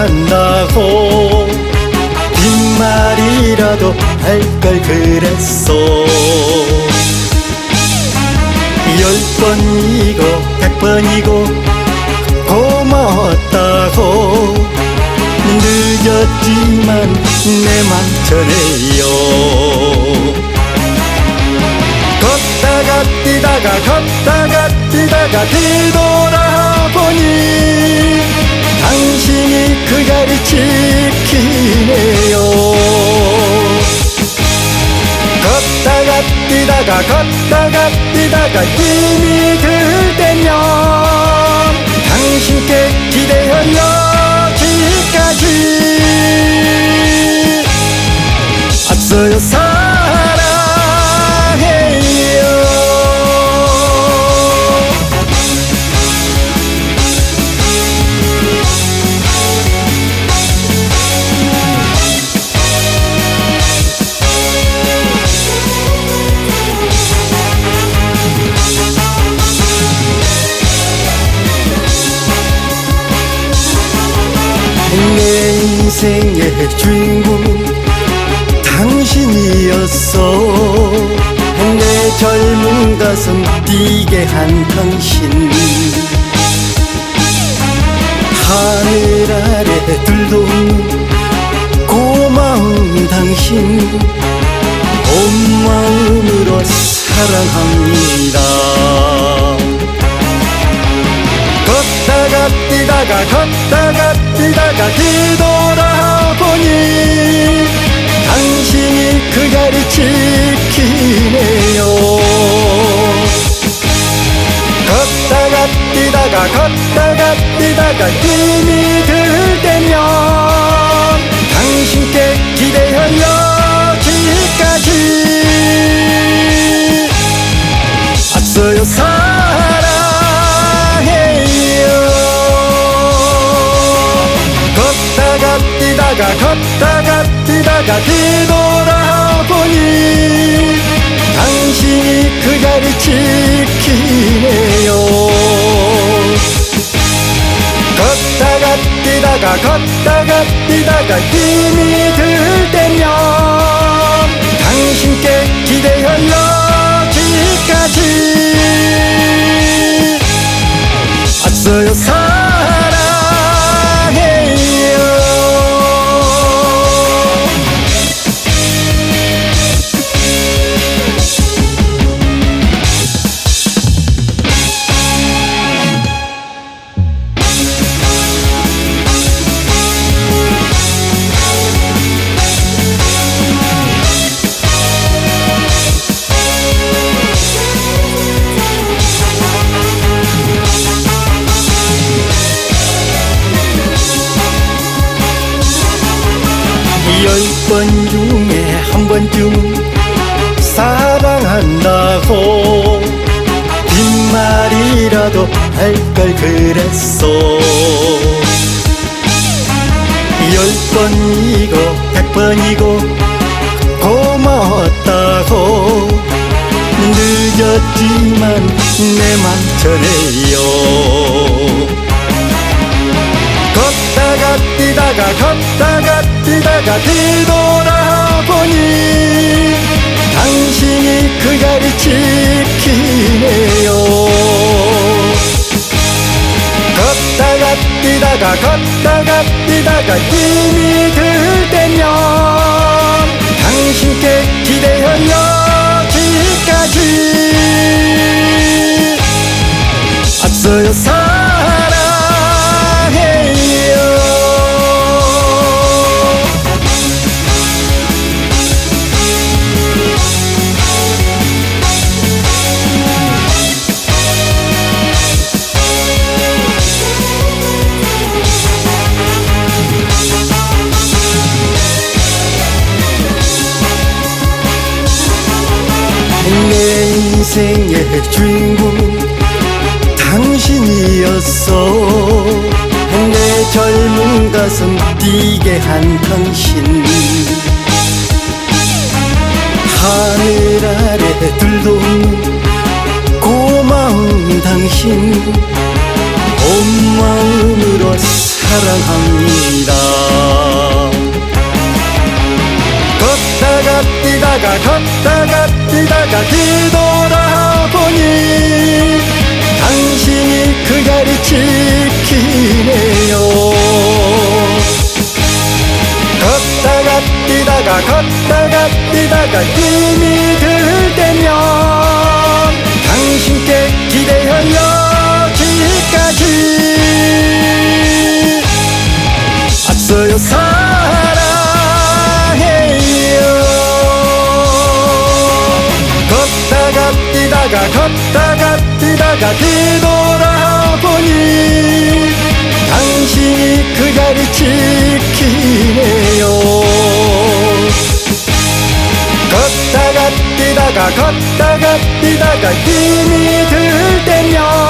만나고 뒷말이라도 할 걸 그랬어. 열 번이고 백 번이고 고마웠다고 늦었지만 내 맘 전해요. 걷다가 뛰다가 걷다가 뛰다가 길도 그 자리 지키네요. 걷다가 뛰다가 걷다가 뛰다가 힘이 들 때면 당신께 기대어 여기까지 앞서요 인생의 주인공은 당신이었어. 내 젊은 가슴 뛰게 한 당신. 하늘 아래 둘도 고마운 당신. 온 마음으로 사랑합니다. 걷다가 뛰다가 걷다가 뛰다가 뒤돌아 보니 당신이 그 자리 지키네요. 걷다가 뛰다가 걷다가 뛰다가 힘이 들 때면 당신께 기대어 여기까지. 사랑해요 뛰다가 걷다가 뛰다가 뒤돌아보니 당신이 그 자리 지키네요 걷다가 뛰다가 걷다가 뛰다가 힘이 이라도 할 걸 그랬어 열 번이고 백 번이고 고마웠다고 늦었지만 내 맘 전해요. 걷다가 뛰다가 걷다가 뛰다가 뒤돌아보니 뛰다가 걷다가 뛰다가 힘이 들 때면 인생의 주인공은 당신이었어. 내 젊은 가슴 뛰게 한 당신. 하늘 아래 없는 고마운 당신. 온 마음으로 사랑합니다. 걷다가 뛰다가 걷다가 뛰다가 뒤돌아 당신이 그 자리 지키네요. 걷다가 뛰다가 힘이 들 때면 당신께 기대어 여기까지 앞서요 뛰다가 걷다가 뛰다가 뒤돌아보니 당신이 그 자리 지키네요. 걷다가 뛰다가 걷다가 뛰다가 힘이 들 때면